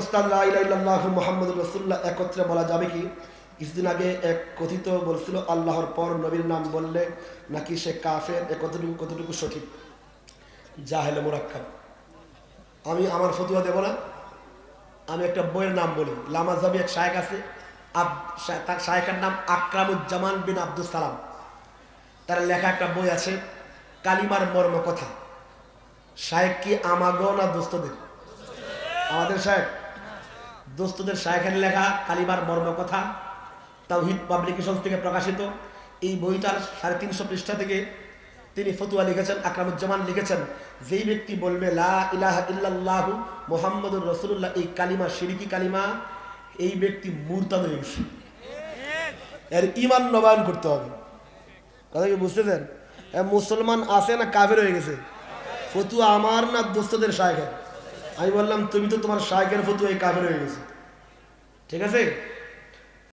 ওস্তাদ মোহাম্মদ রসুল্লাহ একত্রে বলা যাবে কি কিছুদিন আগে এক কথিত বলছিল, আল্লাহর পর নবীর নাম বললে নাকি সে কাফের, এ কতটুকু কতটুকু সঠিক? জাহেলে মোরাক্কাব। আমি আমার ফতুয়া দেব না। আমি একটা বইয়ের নাম বলি। লামাজাবি এক শায়েক আছে, আব তার শায়েকের নাম আকরামুজ্জামান বিন আব্দুল সালাম। তার লেখা একটা বই আছে, কালিমার মর্ম কথা শায়েক কি আমাগো না দোস্তদের? আমাদের শায়েক দোস্তদের শায়েখের লেখা, কালিমার মর্ম কথা, তাওহিদ পাবলিকেশন থেকে প্রকাশিত। এই বইটার সাড়ে তিনশো পৃষ্ঠা থেকে তিনি ফতুয়া লিখেছেন, আকরামুজ্জামান লিখেছেন, যেই ব্যক্তি বলবে, লা ইলাহা ইল্লাল্লাহু মোহাম্মদুর রসুল্লাহ এই কালিমা শিরিকি কালিমা, এই ব্যক্তি গেছে। এর ইমান নবায়ন করতে হবে। কথা কি বুঝতেছেন? মুসলমান আছে না কাবের হয়ে গেছে? ফতুয়া আমার না দোস্তদের শায়েখের? আমি বললাম তুমি তো তোমার শাহের ফতুয়ায় কাফের হয়ে গেছো। ঠিক আছে?